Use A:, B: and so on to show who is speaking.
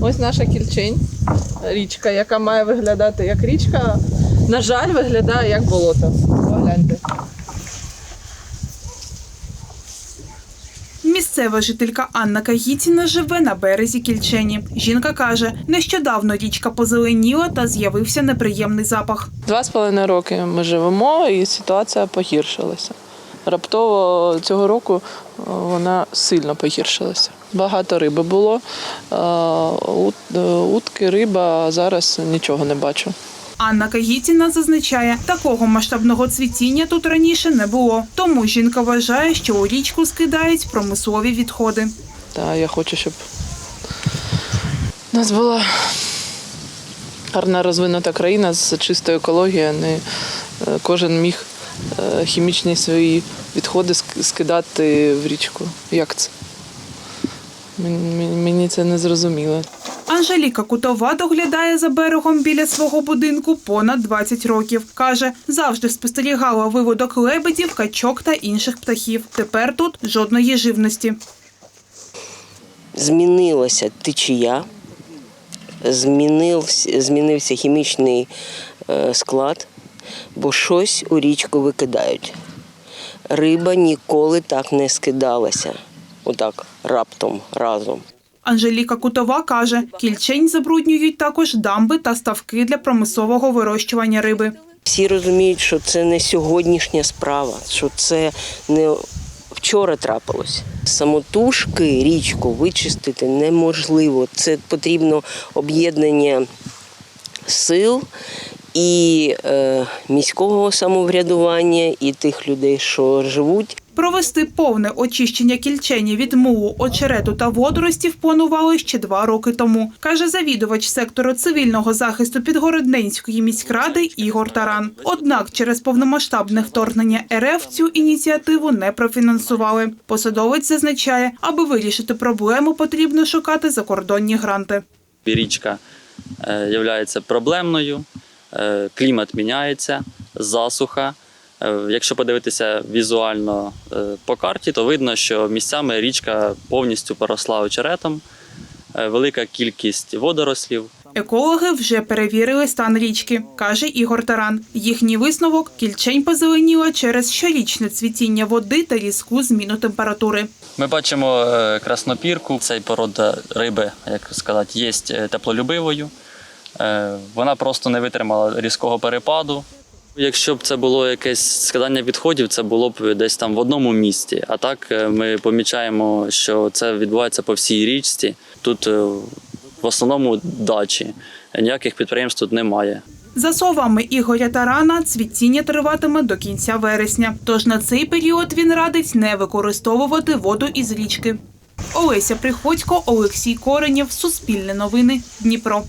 A: Ось наша кільчень, річка, яка має виглядати як річка. На жаль, виглядає як болото. Погляньте.
B: Місцева жителька Анна Кагітіна живе на березі Кільчені. Жінка каже, нещодавно річка позеленіла та з'явився неприємний запах.
A: Два з половиною роки ми живемо, і ситуація погіршилася. Раптово цього року е, вона сильно погіршилася. Багато риби було. е, е, Утки, риба, зараз нічого не бачу.
B: Анна Кагітіна зазначає, такого масштабного цвітіння тут раніше не було. Тому жінка вважає, що у річку скидають промислові відходи.
A: Та я хочу, щоб у нас була гарна розвинута країна з чистою екологією, не кожен міг хімічні свої відходи скидати в річку. Як це? Мені- Мені це не зрозуміло.
B: Анжеліка Кутова доглядає за берегом біля свого будинку понад 20 років. Каже, завжди спостерігала виводок лебедів, качок та інших птахів. Тепер тут жодної живності.
C: змінилася течія, змінився, змінився хімічний е, склад, бо щось у річку викидають. Риба ніколи так не скидалася, отак раптом разом.
B: Анжеліка Кутова каже, кільчень забруднюють також дамби та ставки для промислового вирощування риби.
C: Всі розуміють, що це не сьогоднішня справа, що це не вчора трапилось. Самотужки річку вичистити неможливо. Це потрібно об'єднання сил і е, міського самоврядування, і тих людей, що живуть
B: Провести повне очищення кільчені від мулу, очерету та водоростів планували ще два роки тому, каже завідувач сектору цивільного захисту Підгородненської міськради Ігор Таран. Однак через повномасштабне вторгнення РФ цю ініціативу не профінансували. Посадовець зазначає, аби вирішити проблему, потрібно шукати закордонні гранти.
D: річка є проблемною, е, клімат міняється, засуха. Е, Якщо подивитися візуально е, по карті, то видно, що місцями річка повністю поросла очеретом, е, велика кількість водорослів.
B: Екологи вже перевірили стан річки, каже Ігор Таран. Їхній висновок кільчень позеленіла через щорічне цвітіння води та різку зміну температури.
D: Ми бачимо е, краснопірку. Цей порода риби, як сказати, є теплолюбивою. Е, Вона просто не витримала різкого перепаду. Якщо б це було якесь скидання відходів, це було б десь там в одному місці. А так е, ми помічаємо, що це відбувається по всій річці. Тут е, в основному дачі. Ніяких підприємств тут немає.
B: За словами Ігоря Тарана, цвітіння триватиме до кінця вересня. Тож на цей період він радить не використовувати воду із річки. Олеся Приходько, Олексій Коренєв, Суспільне новини, Дніпро.